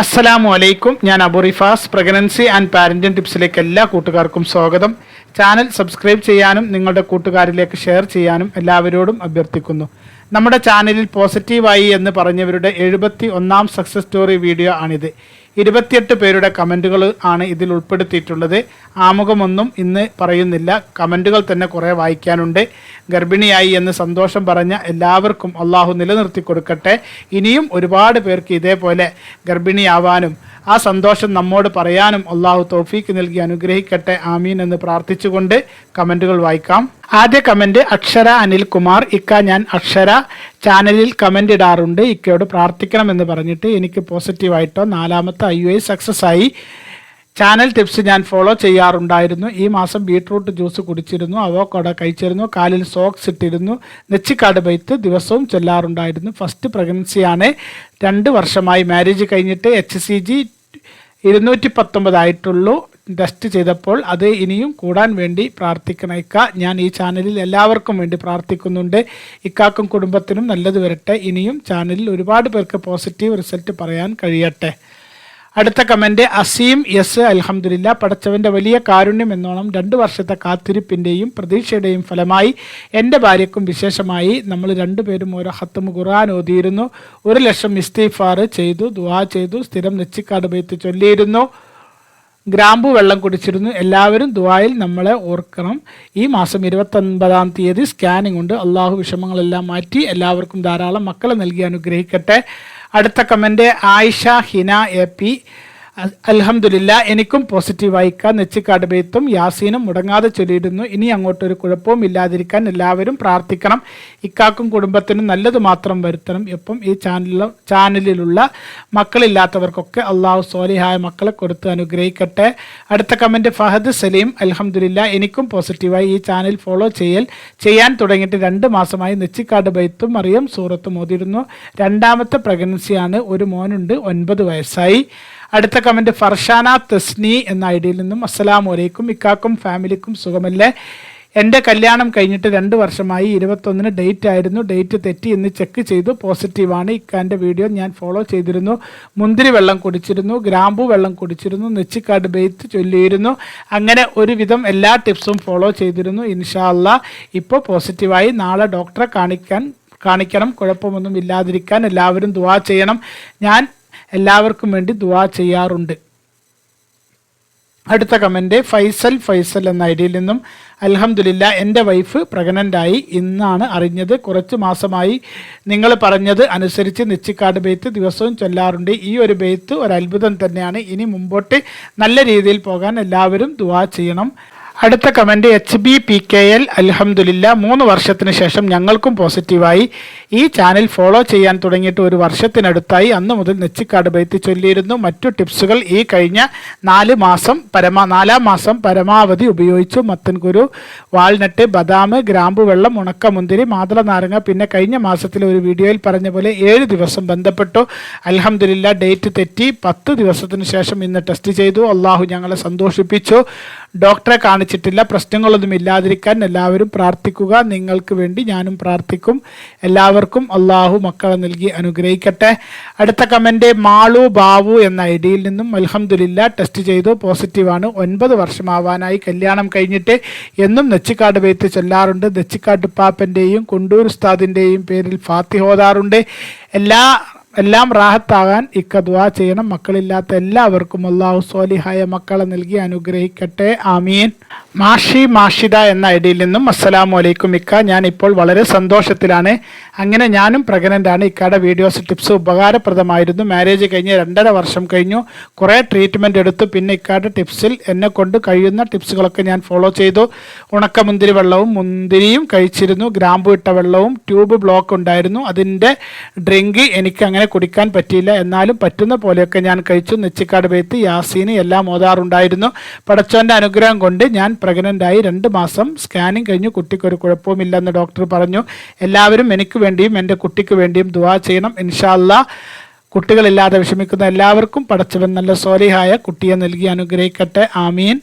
അസ്സലാമു അലൈക്കും. ഞാൻ അബുറിഫാസ് പ്രഗ്നൻസി ആൻഡ് പാരന്റിംഗ് ടിപ്സിലേക്ക് എല്ലാ കൂട്ടുകാർക്കും സ്വാഗതം. ചാനൽ സബ്സ്ക്രൈബ് ചെയ്യാനും നിങ്ങളുടെ കൂട്ടുകാരിലേക്ക് ഷെയർ ചെയ്യാനും എല്ലാവരോടും അഭ്യർത്ഥിക്കുന്നു. നമ്മുടെ ചാനലിൽ പോസിറ്റീവായി എന്ന് പറഞ്ഞവരുടെ എഴുപത്തി ഒന്നാം സക്സസ് സ്റ്റോറി വീഡിയോ ആണിത്. ഇരുപത്തിയെട്ട് പേരുടെ കമന്റുകൾ ആണ് ഇതിൽ ഉൾപ്പെടുത്തിയിട്ടുള്ളത്. ആമുഖമൊന്നും ഇന്ന് പറയുന്നില്ല. കമന്റുകൾ തന്നെ കുറേ വായിക്കാനുണ്ട്. ഗർഭിണിയായി എന്ന് സന്തോഷം പറഞ്ഞ എല്ലാവർക്കും അള്ളാഹു നിലനിർത്തി കൊടുക്കട്ടെ. ഇനിയും ഒരുപാട് പേർക്ക് ഇതേപോലെ ഗർഭിണിയാവാനും ആ സന്തോഷം നമ്മോട് പറയാനും അള്ളാഹു തോഫീക്ക് നൽകി അനുഗ്രഹിക്കട്ടെ. ആമീൻ എന്ന് പ്രാർത്ഥിച്ചുകൊണ്ട് കമന്റുകൾ വായിക്കാം. ആദ്യ കമന്റ് അക്ഷര അനിൽകുമാർ ഇക്ക ഞാൻ അക്ഷര ചാനലിൽ കമന്റ് ഇടാറുണ്ട്. ഇക്കയോട് പ്രാർത്ഥിക്കണമെന്ന് പറഞ്ഞിട്ട് എനിക്ക് പോസിറ്റീവായിട്ടോ നാലാമത്തെ ഐ യു ഐ സക്സസ് ആയി. ചാനൽ ടിപ്സ് ഞാൻ ഫോളോ ചെയ്യാറുണ്ടായിരുന്നു. ഈ മാസം ബീട്രൂട്ട് ജ്യൂസ് കുടിച്ചിരുന്നു അവോക്കോട കഴിച്ചിരുന്നു കാലിൽ സോക്സ് ഇട്ടിരുന്നു നെച്ചിക്കാട് ബൈത്ത് ദിവസവും ചൊല്ലാറുണ്ടായിരുന്നു. ഫസ്റ്റ് പ്രഗ്നൻസിയാണ് രണ്ട് വർഷമായി മാരേജ് കഴിഞ്ഞിട്ട് എച്ച് സി ജി ഇരുന്നൂറ്റി പത്തൊമ്പതായിട്ടുള്ളൂ ടെസ്റ്റ് ചെയ്തപ്പോൾ അത് ഇനിയും കൂടാൻ വേണ്ടി പ്രാർത്ഥിക്കണം. ഇക്ക ഞാൻ ഈ ചാനലിൽ എല്ലാവർക്കും വേണ്ടി പ്രാർത്ഥിക്കുന്നുണ്ട്. ഇക്കാക്കും കുടുംബത്തിനും നല്ലത് വരട്ടെ. ഇനിയും ചാനലിൽ ഒരുപാട് പേർക്ക് പോസിറ്റീവ് റിസൾട്ട് പറയാൻ കഴിയട്ടെ. അടുത്ത കമന്റ് അസീം എസ് അൽഹംദുലില്ല പടച്ചവന്റെ വലിയ കാരുണ്യം എന്നോണം രണ്ട് വർഷത്തെ കാത്തിരിപ്പിന്റെയും പ്രതീക്ഷയുടെയും ഫലമായി എന്റെ ഭാര്യക്കും വിശേഷമായി നമ്മൾ രണ്ടുപേരും ഓരോ ഹത്തും ഖുർആൻ ഓതിയിരുന്നു. ഒരു ലക്ഷം ഇസ്തീഫാർ ചെയ്തു ദുആ ചെയ്തു സ്ഥിരം നെച്ചിക്കാട് ബൈത്ത് ചൊല്ലിയിരുന്നു. ഗ്രാമ്പു വെള്ളം കുടിച്ചിരുന്നു. എല്ലാവരും ദുബായിൽ നമ്മളെ ഓർക്കണം. ഈ മാസം ഇരുപത്തൊൻപതാം തീയതി സ്കാനിംഗ് ഉണ്ട്. അള്ളാഹു വിഷമങ്ങളെല്ലാം മാറ്റി എല്ലാവർക്കും ധാരാളം മക്കളെ നൽകി അനുഗ്രഹിക്കട്ടെ. അടുത്ത comment Ayisha Hina A P അൽഹംദുലില്ല എനിക്കും പോസിറ്റീവ് അയക്കാം നെച്ചിക്കാട് ബെയ്ത്തും യാസീനും മുടങ്ങാതെ ചൊല്ലിയിടുന്നു. ഇനി അങ്ങോട്ടൊരു കുഴപ്പവും ഇല്ലാതിരിക്കാൻ എല്ലാവരും പ്രാർത്ഥിക്കണം. ഇക്കാക്കും കുടുംബത്തിനും നല്ലത് മാത്രം വരുത്തണം. ഇപ്പം ഈ ചാനലിൽ ചാനലിലുള്ള മക്കളില്ലാത്തവർക്കൊക്കെ അള്ളാഹു സോലിഹായ മക്കളെ കൊടുത്ത് അനുഗ്രഹിക്കട്ടെ. അടുത്ത കമന്റ് ഫഹദ് സലീം. അൽഹംദുലില്ല എനിക്കും പോസിറ്റീവായി ഈ ചാനൽ ഫോളോ ചെയ്യൽ ചെയ്യാൻ തുടങ്ങിയിട്ട് രണ്ട് മാസമായി നെച്ചിക്കാട് ബൈത്തും മറിയം സൂറത്തും ഓതിയിരുന്നു രണ്ടാമത്തെ പ്രഗ്നൻസിയാണ്. ഒരു മോനുണ്ട് ഒൻപത് വയസ്സായി. അടുത്ത കമന്റ് ഫർഷാന തസ്നി എന്ന ഐ ഡിയിൽ നിന്നും അസ്സലാം അലൈക്കും ഇക്കാക്കും ഫാമിലിക്കും സുഖമല്ലേ? എന്റെ കല്യാണം കഴിഞ്ഞിട്ട് രണ്ട് വർഷമായി ഇരുപത്തൊന്നിന് ഡേറ്റ് ആയിരുന്നു ഡേറ്റ് തെറ്റി എന്ന് ചെക്ക് ചെയ്തു പോസിറ്റീവാണ് ഇക്കാന്റെ വീഡിയോ ഞാൻ ഫോളോ ചെയ്തിരുന്നു. മുന്തിരി വെള്ളം കുടിച്ചിരുന്നു ഗ്രാമ്പു വെള്ളം കുടിച്ചിരുന്നു നെച്ചിക്കാട് ബെയ്ത്ത് ചൊല്ലിയിരുന്നു. അങ്ങനെ ഒരുവിധം എല്ലാ ടിപ്സും ഫോളോ ചെയ്തിരുന്നു ഇൻഷാല്ല ഇപ്പോൾ പോസിറ്റീവായി നാളെ ഡോക്ടറെ കാണിക്കാൻ കാണിക്കണം. കുഴപ്പമൊന്നും ഇല്ലാതിരിക്കാൻ എല്ലാവരും ദുവാ ചെയ്യണം. ഞാൻ എല്ലാവർക്കും വേണ്ടി ദുവാ ചെയ്യാറുണ്ട്. അടുത്ത കമന്റ് ഫൈസൽ ഫൈസൽ എന്ന ഐഡിയിൽ നിന്നും അലഹമുല്ല എന്റെ വൈഫ് പ്രഗ്നന്റായി ഇന്നാണ് അറിഞ്ഞത്. കുറച്ച് മാസമായി നിങ്ങൾ പറഞ്ഞത് അനുസരിച്ച് നിച്ചിക്കാട് ബെയ്ത്ത് ദിവസവും ചൊല്ലാറുണ്ട്. ഈ ഒരു ബെയ്ത്ത് ഒരു അത്ഭുതം തന്നെയാണ്. ഇനി മുമ്പോട്ട് നല്ല രീതിയിൽ പോകാൻ എല്ലാവരും ദുവാ ചെയ്യണം. അടുത്ത comment H B P K L അൽഹംദുലില്ല മൂന്ന് വർഷത്തിന് ശേഷം ഞങ്ങൾക്കും പോസിറ്റീവായി. ഈ ചാനൽ ഫോളോ ചെയ്യാൻ തുടങ്ങിയിട്ട് ഒരു വർഷത്തിനടുത്തായി അന്ന് മുതൽ നെച്ചിക്കാട് ബൈത്തി ചൊല്ലിയിരുന്നു. മറ്റു ടിപ്സുകൾ ഈ കഴിഞ്ഞ നാല് മാസം പരമാ നാലാം മാസം പരമാവധി ഉപയോഗിച്ചു. മത്തൻകുരു വാൾനട്ട് ബദാം ഗ്രാമ്പു വെള്ളം ഉണക്കമുന്തിരി മാതള നാരങ്ങ പിന്നെ കഴിഞ്ഞ മാസത്തിലെ ഒരു വീഡിയോയിൽ പറഞ്ഞ പോലെ ഏഴ് ദിവസം ബന്ധപ്പെട്ടു. അൽഹംദുലില്ല ഡേറ്റ് തെറ്റി. പത്ത് ദിവസത്തിന് ശേഷം ഇന്ന് ടെസ്റ്റ് ചെയ്തു. അള്ളാഹു ഞങ്ങളെ സന്തോഷിപ്പിച്ചു. ഡോക്ടറെ കാണിച്ചിട്ടില്ല പ്രശ്നങ്ങളൊന്നും ഇല്ലാതിരിക്കാൻ എല്ലാവരും പ്രാർത്ഥിക്കുക. നിങ്ങൾക്ക് വേണ്ടി ഞാനും പ്രാർത്ഥിക്കും. എല്ലാവർക്കും അള്ളാഹു മക്കളെ നൽകി അനുഗ്രഹിക്കട്ടെ. അടുത്ത കമന്റ് മാളു ബാവു എന്ന ഐ ഡിയിൽ നിന്നും അൽഹംദുലില്ല ടെസ്റ്റ് ചെയ്തു. പോസിറ്റീവാണ് ഒൻപത് വർഷമാവാനായി കല്യാണം കഴിഞ്ഞിട്ട് എന്നും നെച്ചിക്കാട് വെയ്ത്ത് ചൊല്ലാറുണ്ട്. നെച്ചിക്കാട്ട് പാപ്പന്റെയും കൊണ്ടൂർ ഉസ്താദിന്റെയും പേരിൽ ഫാത്തി ഹോതാറുണ്ട് എല്ലാ എല്ലാം റാഹത്താകാൻ ഇക്ക ചെയ്യണം. മക്കളില്ലാത്ത എല്ലാവർക്കും അള്ളാഹു സോലിഹായ മക്കളെ നൽകി അനുഗ്രഹിക്കട്ടെ. ആമീൻ. മാഷി മാഷിദ എന്ന ഐഡിയിൽ നിന്നും അസ്സലാമു അലൈക്കും ഇക്ക. ഞാൻ ഇപ്പോൾ വളരെ സന്തോഷത്തിലാണ്. അങ്ങനെ ഞാനും പ്രഗ്നന്റ് ആണ് ഇക്കയുടെ വീഡിയോസ് ടിപ്സ് ഉപകാരപ്രദമായിരുന്നു. മാരേജ് കഴിഞ്ഞ് രണ്ടര വർഷം കഴിഞ്ഞു. കുറേ ട്രീറ്റ്മെന്റ് എടുത്തു. പിന്നെ ഇക്കയുടെ ടിപ്സിൽ എന്നെ കൊണ്ട് കഴിയുന്ന ടിപ്സുകളൊക്കെ ഞാൻ ഫോളോ ചെയ്തു. ഉണക്കമുന്തിരി വെള്ളവും മുന്തിരിയും കഴിച്ചിരുന്നു. ഗ്രാമ്പു ഇട്ട വെള്ളവും ട്യൂബ് ബ്ലോക്ക് ഉണ്ടായിരുന്നു. അതിന്റെ ഡ്രിങ്ക് എനിക്ക് അങ്ങനെ കുടിക്കാൻ പറ്റിയില്ല. എന്നാലും പറ്റുന്ന പോലെയൊക്കെ ഞാൻ കഴിച്ചു. നെച്ചിക്കാട് ബേത്ത് യാസീന് എല്ലാം ഓതാറുണ്ടായിരുന്നു. പടച്ചോന്റെ അനുഗ്രഹം കൊണ്ട് ഞാൻ പ്രഗ്നന്റായി രണ്ട് മാസം സ്കാനിങ് കഴിഞ്ഞു. കുട്ടിക്കൊരു കുഴപ്പവുമില്ലെന്ന് ഡോക്ടർ പറഞ്ഞു. എല്ലാവരും എനിക്ക് വേണ്ടിയും എന്റെ കുട്ടിക്ക് വേണ്ടിയും ദുവാ ചെയ്യണം. ഇൻഷാല്ല കുട്ടികളില്ലാതെ വിഷമിക്കുന്ന എല്ലാവർക്കും പടച്ചവൻ നല്ല സോലിഹായ കുട്ടിയെ നൽകി അനുഗ്രഹിക്കട്ടെ. ആമീൻ.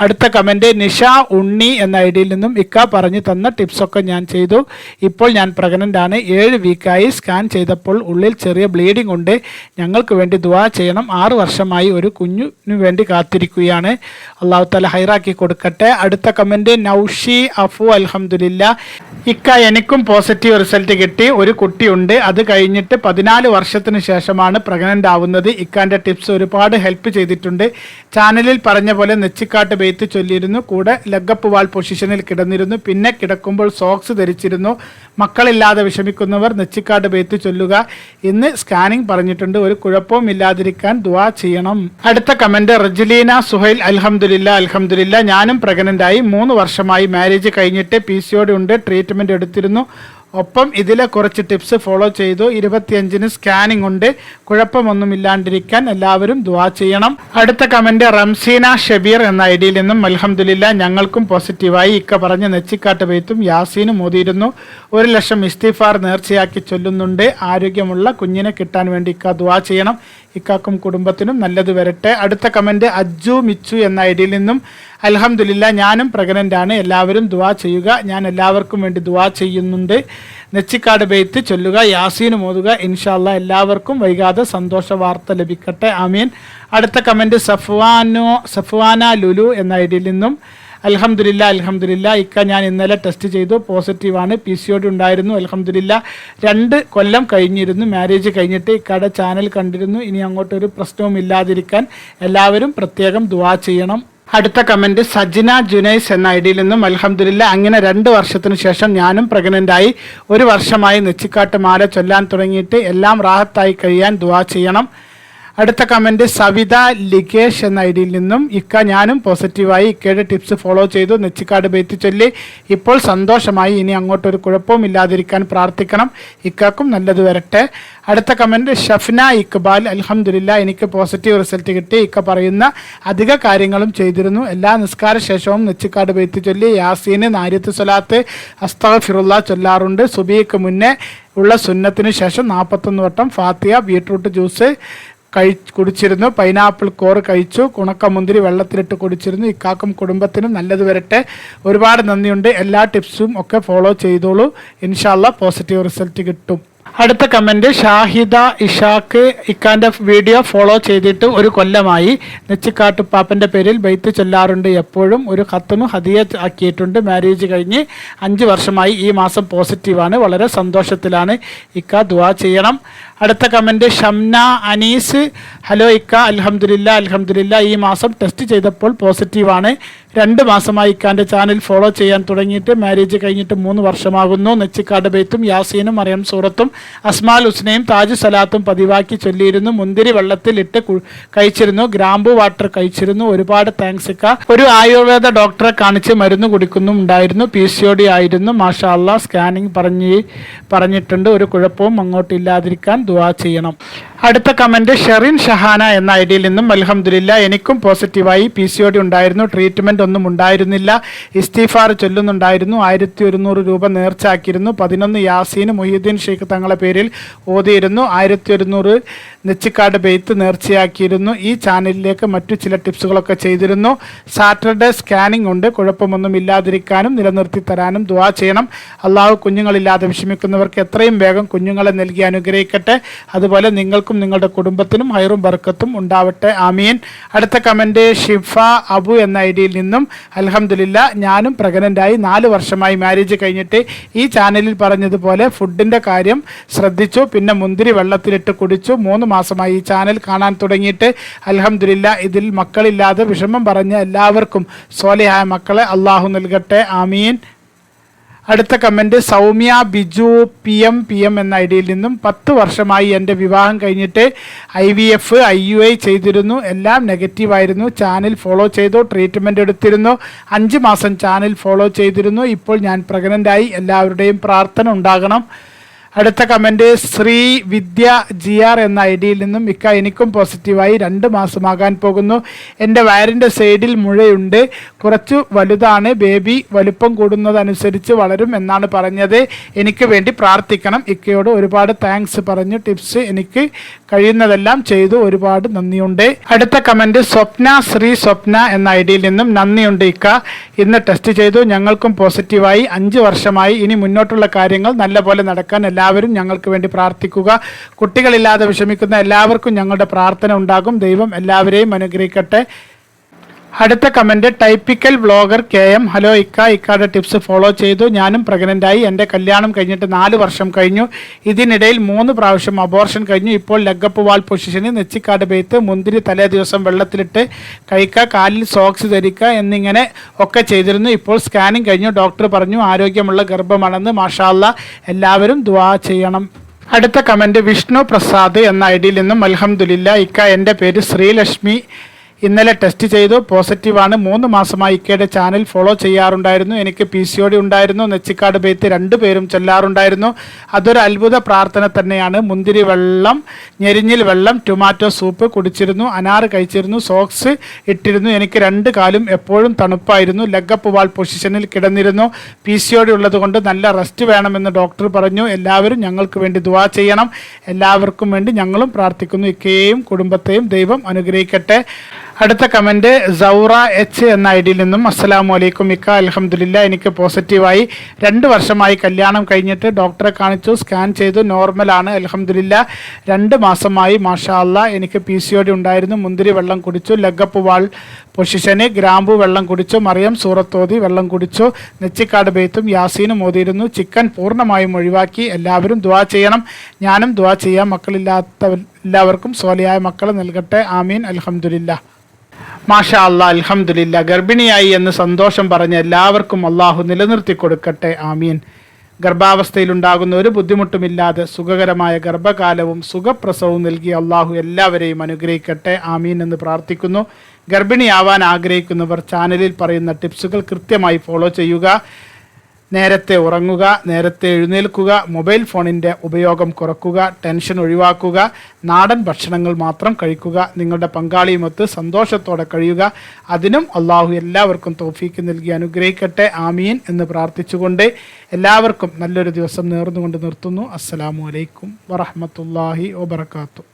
അടുത്ത കമന്റ് നിഷ ഉണ്ണി എന്ന ഐ ഡിയിൽ നിന്നും ഇക്ക പറഞ്ഞു തന്ന ടിപ്സൊക്കെ ഞാൻ ചെയ്തു. ഇപ്പോൾ ഞാൻ പ്രഗ്നന്റ് ആണ്. ഏഴ് വീക്കായി സ്കാൻ ചെയ്തപ്പോൾ ഉള്ളിൽ ചെറിയ ബ്ലീഡിംഗ് ഉണ്ട്. ഞങ്ങൾക്ക് വേണ്ടി ദുവാ ചെയ്യണം. ആറ് വർഷമായി ഒരു കുഞ്ഞിനു വേണ്ടി കാത്തിരിക്കുകയാണ്. അള്ളാഹു താല ഹൈറാക്കി കൊടുക്കട്ടെ. അടുത്ത കമന്റ് നൌഷി അഫു അലഹമുല്ല ഇക്ക എനിക്കും പോസിറ്റീവ് റിസൾട്ട് കിട്ടി. ഒരു കുട്ടിയുണ്ട്. അത് കഴിഞ്ഞിട്ട് പതിനാല് വർഷത്തിന് ശേഷമാണ് പ്രഗ്നന്റ് ആവുന്നത്. ഇക്കാന്റെ ടിപ്സ് ഒരുപാട് ഹെൽപ്പ് ചെയ്തിട്ടുണ്ട്. ചാനലിൽ പറഞ്ഞ പോലെ നെച്ചിക്കാട്ട് ബെയ്ത്ത് ചൊല്ലിയിരുന്നു. കൂടെ ലഗപ്പ് വാൾ പൊസിഷനിൽ കിടന്നിരുന്നു. പിന്നെ കിടക്കുമ്പോൾ സോക്സ് ധരിച്ചിരുന്നു. മക്കളില്ലാതെ വിഷമിക്കുന്നവർ നെച്ചിക്കാട് ബേത്ത് ചൊല്ലുക ഇന്ന് സ്കാനിംഗ് പറഞ്ഞിട്ടുണ്ട്. ഒരു കുഴപ്പവും ഇല്ലാതിരിക്കാൻ ദുവാ ചെയ്യണം. അടുത്ത കമന്റ് റജലീന സുഹൈൽ അൽഹംദുലില്ല അൽഹംദുലില്ല. ഞാനും പ്രഗ്നന്റായി മൂന്ന് വർഷമായി. മാരേജ് കഴിഞ്ഞിട്ട് പി സിയോടെ ഉണ്ട്. ട്രീറ്റ്മെന്റ് എടുത്തിരുന്നു. ഒപ്പം ഇതിലെ കുറച്ച് ടിപ്സ് ഫോളോ ചെയ്തു. ഇരുപത്തിയഞ്ചിന് സ്കാനിംഗ് ഉണ്ട്. കുഴപ്പമൊന്നുമില്ലാണ്ടിരിക്കാൻ എല്ലാവരും ദുവാ ചെയ്യണം. അടുത്ത കമന്റ് റംസീന ഷബീർ എന്ന ഐ ഡിയിൽ നിന്നും അൽഹംദുലില്ല ഞങ്ങൾക്കും പോസിറ്റീവായി ഇക്ക പറഞ്ഞ് നെച്ചിക്കാട്ട് പെയ്ത്തും യാസീനും ഓതിയിരുന്നു ഒരു ലക്ഷം ഇസ്തിഫാർ നേർച്ചയാക്കി ചൊല്ലുന്നുണ്ട്. ആരോഗ്യമുള്ള കുഞ്ഞിനെ കിട്ടാൻ വേണ്ടി ഇക്ക ദുവാ ചെയ്യണം. ഇക്കാക്കും കുടുംബത്തിനും നല്ലത് വരട്ടെ. അടുത്ത കമന്റ് അജ്ജു മിച്ചു എന്ന ഐ ഡിയിൽ നിന്നും അൽഹംദുലില്ല ഞാനും പ്രഗ്നന്റാണ് എല്ലാവരും ദുവാ ചെയ്യുക. ഞാൻ എല്ലാവർക്കും വേണ്ടി ദുവാ ചെയ്യുന്നുണ്ട്. നെച്ചിക്കാട് ബെയ്ത്ത് ചൊല്ലുക യാസീന് മോതുക. ഇൻഷാല്ല എല്ലാവർക്കും വൈകാതെ സന്തോഷ വാർത്ത ലഭിക്കട്ടെ. ആമീൻ. അടുത്ത കമന്റ് സഫ്വാനോ സഫ്വാന ലുലു എന്ന ഐ ഡിയിൽ നിന്നും അൽഹംദുലില്ല അലഹമ്മദില്ല ഇക്ക ഞാൻ ഇന്നലെ ടെസ്റ്റ് ചെയ്തു. പോസിറ്റീവാണ് പി സി ഒ ഉണ്ടായിരുന്നു. അലഹമ്മദില്ല രണ്ട് കൊല്ലം കഴിഞ്ഞിരുന്നു. മാരേജ് കഴിഞ്ഞിട്ട് ഇക്കയുടെ ചാനൽ കണ്ടിരുന്നു. ഇനി അങ്ങോട്ടൊരു പ്രശ്നവും ഇല്ലാതിരിക്കാൻ എല്ലാവരും പ്രത്യേകം ദുവാ ചെയ്യണം. അടുത്ത കമന്റ് സജിന ജുനൈസ് എന്ന ഐ ഡിയിൽ നിന്നും അലഹമ്മദില്ല അങ്ങനെ രണ്ട് വർഷത്തിന് ശേഷം ഞാനും പ്രഗ്നന്റായി ഒരു വർഷമായി നെച്ചിക്കാട്ട് മാല ചൊല്ലാൻ തുടങ്ങിയിട്ട് എല്ലാം റാഹത്തായി കഴിയാൻ ദുവാ ചെയ്യണം. അടുത്ത കമന്റ് സവിത ലികേഷ് എന്ന ഐ ഡിയിൽ നിന്നും ഇക്ക ഞാനും പോസിറ്റീവായി ഇക്കയുടെ ടിപ്സ് ഫോളോ ചെയ്തു. നെച്ചിക്കാട് ബേത്തി ചൊല്ലി. ഇപ്പോൾ സന്തോഷമായി. ഇനി അങ്ങോട്ടൊരു കുഴപ്പവും ഇല്ലാതിരിക്കാൻ പ്രാർത്ഥിക്കണം. ഇക്കാക്കും നല്ലത് വരട്ടെ. അടുത്ത കമന്റ് ഷഫ്ന ഇക്ബാൽ അൽഹംദുലില്ല എനിക്ക് പോസിറ്റീവ് റിസൾട്ട് കിട്ടി. ഇക്ക പറയുന്ന അധിക കാര്യങ്ങളും ചെയ്തിരുന്നു. എല്ലാ നിസ്കാര ശേഷവും നെച്ചിക്കാട് ബേത്തി ചൊല്ലി. യാസീന് നാര്യത്ത് സ്വലാത്ത് അസ്തഫിറുള്ള ചൊല്ലാറുണ്ട്. സുബിക്ക് മുന്നേ ഉള്ള സുന്നത്തിന് ശേഷം നാൽപ്പത്തൊന്ന് വട്ടം ഫാത്തിയ ബീട്രൂട്ട് ജ്യൂസ് കഴി കുടിച്ചിരുന്നു. പൈനാപ്പിൾ കോറ് കഴിച്ചു. കുണക്കമുന്തിരി വെള്ളത്തിലിട്ട് കുടിച്ചിരുന്നു. ഇക്കാക്കും കുടുംബത്തിനും നല്ലത് വരട്ടെ. ഒരുപാട് നന്ദിയുണ്ട്. എല്ലാ ടിപ്സും ഒക്കെ ഫോളോ ചെയ്തോളൂ. ഇൻഷാല്ല പോസിറ്റീവ് റിസൾട്ട് കിട്ടും. അടുത്ത കമന്റ് ഷാഹിദ ഇഷാക്ക് ഇക്കാന്റെ വീഡിയോ ഫോളോ ചെയ്തിട്ട് ഒരു കൊല്ലമായി. നെച്ചിക്കാട്ട് പാപ്പന്റെ പേരിൽ ബൈത്ത് ചൊല്ലാറുണ്ട്. എപ്പോഴും ഒരു ഖത്തനു ഹതിയ ആക്കിയിട്ടുണ്ട്. മാരേജ് കഴിഞ്ഞ് അഞ്ച് വർഷമായി ഈ മാസം പോസിറ്റീവാണ് വളരെ സന്തോഷത്തിലാണ് ഇക്ക ദുവാ ചെയ്യണം. അടുത്ത കമന്റ് ഷംന അനീസ്. ഹലോ ഇക്ക അൽഹംദുലില്ല അൽഹംദുലില്ല. ഈ മാസം ടെസ്റ്റ് ചെയ്തപ്പോൾ പോസിറ്റീവാണ് രണ്ട് മാസമായി ഇക്കാന്റെ ചാനൽ ഫോളോ ചെയ്യാൻ തുടങ്ങിയിട്ട് മാരേജ് കഴിഞ്ഞിട്ട് മൂന്ന് വർഷമാകുന്നു. നെച്ചിക്കാട് ബെയ്ത്തും യാസീനും മറിയം സൂറത്തും അസ്മാൽ ഹുസ്നയും താജ് സലാത്തും പതിവാക്കി ചൊല്ലിയിരുന്നു. മുന്തിരി കു- കഴിച്ചിരുന്നു. ഗ്രാമ്പു വാട്ടർ കഴിച്ചിരുന്നു. ഒരുപാട് താങ്ക്സ് ഇക്ക. ഒരു ആയുർവേദ ഡോക്ടറെ കാണിച്ച് മരുന്ന് കുടിക്കുന്നുണ്ടായിരുന്നു പി സി ഒ ഡി ആയിരുന്നു. മാഷാ സ്കാനിങ് പറഞ്ഞ് പറഞ്ഞിട്ടുണ്ട്. ഒരു കുഴപ്പവും അങ്ങോട്ടില്ലാതിരിക്കാൻ ദുവാ ചെയ്യണം. അടുത്ത കമന്റ് ഷെറിൻ ഷഹാന എന്ന ഐ ഡിയിൽ നിന്നും അൽഹംദുലില്ല എനിക്കും പോസിറ്റീവായി പി സി ഒ ഡി ഉണ്ടായിരുന്നു. ട്രീറ്റ്മെന്റ് ഒന്നും ഉണ്ടായിരുന്നില്ല. ഇസ്തീഫാർ ചൊല്ലുന്നുണ്ടായിരുന്നു. ആയിരത്തി ഒരുന്നൂറ് രൂപ നേർച്ചാക്കിയിരുന്നു പതിനൊന്ന് യാസീൻ മൊഹീദ്ദീൻ ഷെയ്ഖ് തങ്ങളെ പേരിൽ ഓതിയിരുന്നു. ആയിരത്തി ഒരുന്നൂറ് നെച്ചിക്കാട് ബെയ്ത്ത് നേർച്ചയാക്കിയിരുന്നു. ഈ ചാനലിലേക്ക് മറ്റു ചില ടിപ്സുകളൊക്കെ ചെയ്തിരുന്നു. സാറ്റർഡേ സ്കാനിംഗ് ഉണ്ട്. കുഴപ്പമൊന്നും ഇല്ലാതിരിക്കാനും നിലനിർത്തി തരാനും ദുവാ ചെയ്യണം. അള്ളാഹു കുഞ്ഞുങ്ങളില്ലാതെ വിഷമിക്കുന്നവർക്ക് എത്രയും വേഗം കുഞ്ഞുങ്ങളെ നൽകി അനുഗ്രഹിക്കട്ടെ. അതുപോലെ നിങ്ങൾക്കും നിങ്ങളുടെ കുടുംബത്തിനും ഹൈറും ബർക്കത്തും ഉണ്ടാവട്ടെ. ആമീൻ. അടുത്ത കമന്റ് ഷിഫ അബു എന്ന ഐ ഡിയിൽ നിന്നും അലഹമുല്ല ഞാനും പ്രഗ്നന്റായി നാല് വർഷമായി മാരേജ് കഴിഞ്ഞിട്ട് ഈ ചാനലിൽ പറഞ്ഞതുപോലെ ഫുഡിന്റെ കാര്യം ശ്രദ്ധിച്ചു പിന്നെ മുന്തിരി വെള്ളത്തിലിട്ട് കുടിച്ചു മൂന്ന് മാസമായി ഈ ചാനൽ കാണാൻ തുടങ്ങിയിട്ട്. അലഹമുല്ല ഇതിൽ മക്കളില്ലാതെ വിഷമം പറഞ്ഞ എല്ലാവർക്കും സോലയായ മക്കളെ അള്ളാഹു നൽകട്ടെ. ആമീൻ. അടുത്ത comment Soumya Biju P M P M എന്ന ഐ ഡിയിൽ നിന്നും പത്ത് വർഷമായി എന്റെ വിവാഹം കഴിഞ്ഞിട്ട് I V F I U I ചെയ്തിരുന്നു. എല്ലാം നെഗറ്റീവായിരുന്നു ചാനൽ ഫോളോ ചെയ്തു ട്രീറ്റ്മെന്റ് എടുത്തിരുന്നു. അഞ്ച് മാസം ചാനൽ ഫോളോ ചെയ്തിരുന്നു. ഇപ്പോൾ ഞാൻ പ്രഗ്നന്റായി എല്ലാവരുടെയും പ്രാർത്ഥന ഉണ്ടാകണം. അടുത്ത comment Sri Vidya G R എന്ന ഐ ഡിയിൽ നിന്നും ഇക്ക എനിക്കും പോസിറ്റീവായി രണ്ട് മാസമാകാൻ പോകുന്നു. എന്റെ വയറിന്റെ സൈഡിൽ മുഴയുണ്ട്. കുറച്ച് വലുതാണ്. ബേബി വലുപ്പം കൂടുന്നതനുസരിച്ച് വളരും എന്നാണ് പറഞ്ഞത്. എനിക്ക് വേണ്ടി പ്രാർത്ഥിക്കണം. ഇക്കയോട് ഒരുപാട് താങ്ക്സ് പറഞ്ഞു. ടിപ്സ് എനിക്ക് കഴിയുന്നതെല്ലാം ചെയ്തു. ഒരുപാട് നന്ദിയുണ്ട്. അടുത്ത കമന്റ് സ്വപ്ന ശ്രീ സ്വപ്ന എന്ന ഐ ഡിയിൽ നിന്നും നന്ദിയുണ്ട് ഇക്ക. ഇന്ന് ടെസ്റ്റ് ചെയ്തു. ഞങ്ങൾക്കും പോസിറ്റീവായി. അഞ്ച് വർഷമായി. ഇനി മുന്നോട്ടുള്ള കാര്യങ്ങൾ നല്ലപോലെ നടക്കാൻ എല്ലാവരും ഞങ്ങൾക്ക് വേണ്ടി പ്രാർത്ഥിക്കുക. കുട്ടികളില്ലാതെ വിഷമിക്കുന്ന എല്ലാവർക്കും ഞങ്ങളുടെ പ്രാർത്ഥന ഉണ്ടാകും. ദൈവം എല്ലാവരെയും അനുഗ്രഹിക്കട്ടെ. അടുത്ത comment typical vlogger K M hello ഇക്ക ഇക്കയുടെ ടിപ്സ് ഫോളോ ചെയ്തു. ഞാനും പ്രഗ്നന്റായി എന്റെ കല്യാണം കഴിഞ്ഞിട്ട് നാല് വർഷം കഴിഞ്ഞു. ഇതിനിടയിൽ മൂന്ന് പ്രാവശ്യം അബോർഷൻ കഴിഞ്ഞു. ഇപ്പോൾ ലെഗപ്പ് വാൾ പൊസിഷന് നെച്ചിക്കാട് പെയ്ത്ത് മുന്തിരി തലേ ദിവസം വെള്ളത്തിലിട്ട് കഴിക്കുക കാലിൽ സോക്സ് ധരിക്കുക എന്നിങ്ങനെ ഒക്കെ ചെയ്തിരുന്നു. ഇപ്പോൾ സ്കാനിങ് കഴിഞ്ഞു. ഡോക്ടർ പറഞ്ഞു ആരോഗ്യമുള്ള ഗർഭമാണെന്ന്. മാഷാല്ല എല്ലാവരും ദുവാ ചെയ്യണം. അടുത്ത കമന്റ് വിഷ്ണു പ്രസാദ് എന്ന ഐ ഡിയിൽ നിന്നും അലഹമുല്ല ഇക്ക എന്റെ പേര് ശ്രീലക്ഷ്മി. ഇന്നലെ ടെസ്റ്റ് ചെയ്തു. പോസിറ്റീവാണ് മൂന്ന് മാസമായി ഇക്കയുടെ ചാനൽ ഫോളോ ചെയ്യാറുണ്ടായിരുന്നു. എനിക്ക് പി സി ഒ ഉണ്ടായിരുന്നു. നെച്ചിക്കാട് ബേത്ത് രണ്ടുപേരും ചെല്ലാറുണ്ടായിരുന്നു. അതൊരു അത്ഭുത പ്രാർത്ഥന തന്നെയാണ്. മുന്തിരി വെള്ളം ഞെരിഞ്ഞിൽ വെള്ളം ടൊമാറ്റോ സൂപ്പ് കുടിച്ചിരുന്നു. അനാറ് കഴിച്ചിരുന്നു. സോക്സ് ഇട്ടിരുന്നു. എനിക്ക് രണ്ട് കാലും എപ്പോഴും തണുപ്പായിരുന്നു. ലെഗപ്പ് വാൾ പൊസിഷനിൽ കിടന്നിരുന്നു. പി സി ഒ ഡി ഉള്ളത് നല്ല റെസ്റ്റ് വേണമെന്ന് ഡോക്ടർ പറഞ്ഞു. എല്ലാവരും ഞങ്ങൾക്ക് വേണ്ടി ദുവാ ചെയ്യണം. എല്ലാവർക്കും വേണ്ടി ഞങ്ങളും പ്രാർത്ഥിക്കുന്നു. ഇക്കയെയും കുടുംബത്തെയും ദൈവം അനുഗ്രഹിക്കട്ടെ. അടുത്ത കമന്റ് സൗറ എച്ച് എന്ന ഐ ഡിയിൽ നിന്നും അസ്സലാമു അലൈക്കും ഇക്ക അലഹമുല്ല എനിക്ക് പോസിറ്റീവായി രണ്ട് വർഷമായി കല്യാണം കഴിഞ്ഞിട്ട് ഡോക്ടറെ കാണിച്ചു സ്കാൻ ചെയ്തു നോർമലാണ് അലഹമുല്ല രണ്ട് മാസമായി മാഷാ അല്ലാ എനിക്ക് പി സി ഒ ഡി ഉണ്ടായിരുന്നു മുന്തിരി വെള്ളം കുടിച്ചു ലെഗപ്പ് വാൾ പൊസിഷന് ഗ്രാമ്പു വെള്ളം കുടിച്ചു മറിയം സൂറത്തോതി വെള്ളം കുടിച്ചു നെച്ചിക്കാട് ബെയ്ത്തും യാസീനും ഓതിയിരുന്നു ചിക്കൻ പൂർണമായും ഒഴിവാക്കി എല്ലാവരും ദുവാ ചെയ്യണം ഞാനും ദുവാ ചെയ്യാം മക്കളില്ലാത്ത എല്ലാവർക്കും സോലയായ മക്കൾ നൽകട്ടെ ആമീൻ അലഹമുല്ല മാഷാ അല്ലാ അൽഹംദുലില്ല ഗർഭിണിയായി എന്ന് സന്തോഷം പറഞ്ഞ എല്ലാവർക്കും അള്ളാഹു നിലനിർത്തി കൊടുക്കട്ടെ ആമീൻ. ഗർഭാവസ്ഥയിലുണ്ടാകുന്ന ഒരു ബുദ്ധിമുട്ടുമില്ലാതെ സുഖകരമായ ഗർഭകാലവും സുഖപ്രസവവും നൽകി അള്ളാഹു എല്ലാവരെയും അനുഗ്രഹിക്കട്ടെ ആമീൻ എന്ന് പ്രാർത്ഥിക്കുന്നു. ഗർഭിണിയാവാൻ ആഗ്രഹിക്കുന്നവർ ചാനലിൽ പറയുന്ന ടിപ്സുകൾ കൃത്യമായി ഫോളോ ചെയ്യുക. നേരത്തെ ഉറങ്ങുക നേരത്തെ എഴുന്നേൽക്കുക മൊബൈൽ ഫോണിന്റെ ഉപയോഗം കുറക്കുക ടെൻഷൻ ഒഴിവാക്കുക നാടൻ ഭക്ഷണങ്ങൾ മാത്രം കഴിക്കുക നിങ്ങളുടെ പങ്കാളിയുമൊത്ത് സന്തോഷത്തോടെ കഴിയുക. അതിനും അള്ളാഹു എല്ലാവർക്കും തോഫീക്ക് നൽകി അനുഗ്രഹിക്കട്ടെ. ആമീൻ എന്ന് പ്രാർത്ഥിച്ചുകൊണ്ട് എല്ലാവർക്കും നല്ലൊരു ദിവസം നേർന്നുകൊണ്ട് നിർത്തുന്നു. അസ്സലാമു അലൈക്കും വറഹമത്തല്ലാഹി വബർക്കാത്തു